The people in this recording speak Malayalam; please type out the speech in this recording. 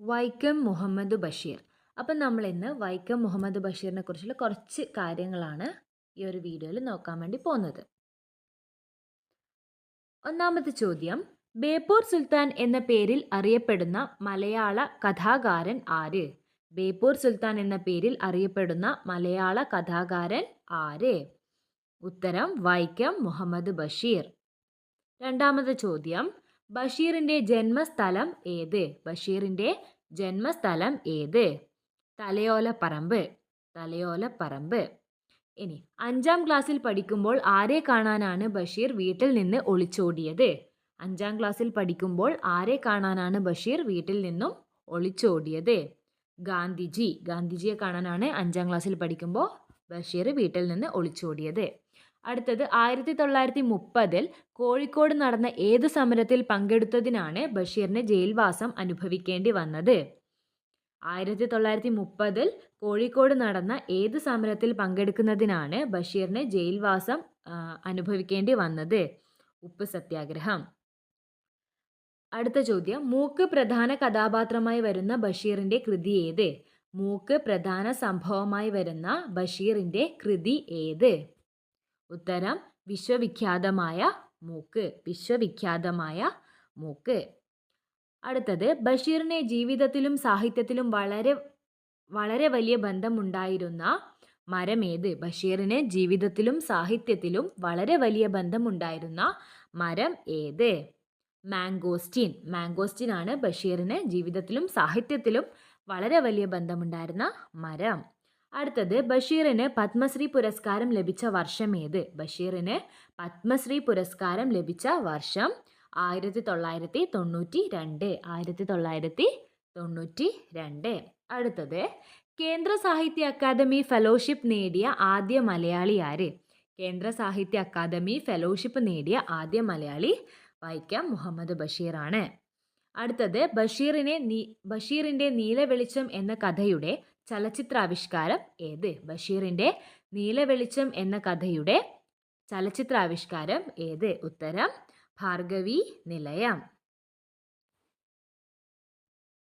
വൈക്കം മുഹമ്മദ് ബഷീർ. അപ്പം നമ്മൾ ഇന്ന് വൈക്കം മുഹമ്മദ് ബഷീറിനെ കുറിച്ചുള്ള കുറച്ച് കാര്യങ്ങളാണ് ഈ ഒരു വീഡിയോയിൽ നോക്കാൻ വേണ്ടി പോകുന്നത്. ഒന്നാമത്തെ ചോദ്യം ബേപ്പൂർ സുൽത്താൻ എന്ന പേരിൽ അറിയപ്പെടുന്ന മലയാള കഥാകാരൻ ആര്? ബേപ്പൂർ സുൽത്താൻ എന്ന പേരിൽ അറിയപ്പെടുന്ന മലയാള കഥാകാരൻ ആര്? ഉത്തരം വൈക്കം മുഹമ്മദ് ബഷീർ. രണ്ടാമത്തെ ചോദ്യം ബഷീറിന്റെ ജന്മസ്ഥലം ഏത്? ബഷീറിന്റെ ജന്മസ്ഥലം ഏത്? തലയോലപ്പറമ്പ് തലയോലപ്പറമ്പ്. ഇനി അഞ്ചാം ക്ലാസ്സിൽ പഠിക്കുമ്പോൾ ആരെ കാണാനാണ് ബഷീർ വീട്ടിൽ നിന്ന് ഒളിച്ചോടിയത്? അഞ്ചാം ക്ലാസ്സിൽ പഠിക്കുമ്പോൾ ആരെ കാണാനാണ് ബഷീർ വീട്ടിൽ നിന്നും ഒളിച്ചോടിയത്? ഗാന്ധിജി. ഗാന്ധിജിയെ കാണാനാണ് അഞ്ചാം ക്ലാസ്സിൽ പഠിക്കുമ്പോൾ ബഷീർ വീട്ടിൽ നിന്ന് ഒളിച്ചോടിയത്. അടുത്തത് ആയിരത്തി തൊള്ളായിരത്തി മുപ്പതിൽ കോഴിക്കോട് നടന്ന ഏത് സമരത്തിൽ പങ്കെടുത്തതിനാണ് ബഷീറിന് ജയിൽവാസം അനുഭവിക്കേണ്ടി വന്നത്? ആയിരത്തി തൊള്ളായിരത്തി മുപ്പതിൽ കോഴിക്കോട് നടന്ന ഏത് സമരത്തിൽ പങ്കെടുക്കുന്നതിനാണ് ബഷീറിന് ജയിൽവാസം അനുഭവിക്കേണ്ടി വന്നത്? ഉപ്പ് സത്യാഗ്രഹം. അടുത്ത ചോദ്യം. മൂക്ക് പ്രധാന കഥാപാത്രമായി വരുന്ന ബഷീറിന്റെ കൃതി ഏത്? മൂക്ക് പ്രധാന സംഭവമായി വരുന്ന ബഷീറിന്റെ കൃതി ഏത്? ഉത്തരം വിശ്വവിഖ്യാതമായ മൂക്ക് വിശ്വവിഖ്യാതമായ മൂക്ക്. അടുത്തത് ബഷീറിനെ ജീവിതത്തിലും സാഹിത്യത്തിലും വളരെ വളരെ വലിയ ബന്ധമുണ്ടായിരുന്ന മരമേത്? ബഷീറിന് ജീവിതത്തിലും സാഹിത്യത്തിലും വളരെ വലിയ ബന്ധമുണ്ടായിരുന്ന മരം ഏത്? മാംഗോസ്റ്റിൻ. മാംഗോസ്റ്റിൻ ആണ് ബഷീറിന് ജീവിതത്തിലും സാഹിത്യത്തിലും വളരെ വലിയ ബന്ധമുണ്ടായിരുന്ന മരം. അടുത്തത് ബഷീറിന് പത്മശ്രീ പുരസ്കാരം ലഭിച്ച വർഷം ഏത്? ബഷീറിന് പത്മശ്രീ പുരസ്കാരം ലഭിച്ച വർഷം ആയിരത്തി തൊള്ളായിരത്തി തൊണ്ണൂറ്റി രണ്ട് ആയിരത്തി തൊള്ളായിരത്തി തൊണ്ണൂറ്റി രണ്ട് അടുത്തത് കേന്ദ്ര സാഹിത്യ അക്കാദമി ഫെലോഷിപ്പ് നേടിയ ആദ്യ മലയാളി ആര്? കേന്ദ്ര സാഹിത്യ അക്കാദമി ഫെലോഷിപ്പ് നേടിയ ആദ്യ മലയാളി വൈക്കം മുഹമ്മദ് ബഷീറാണ് അടുത്തത് ബഷീറിനെ നീ ബഷീറിന്റെ നീലവെളിച്ചം എന്ന കഥയുടെ ചലച്ചിത്രാവിഷ്കാരം ഏത്? ബഷീറിന്റെ നീലവെളിച്ചം എന്ന കഥയുടെ ചലച്ചിത്രാവിഷ്കാരം ഏത്? ഉത്തരം ഭാർഗവി നിലയം.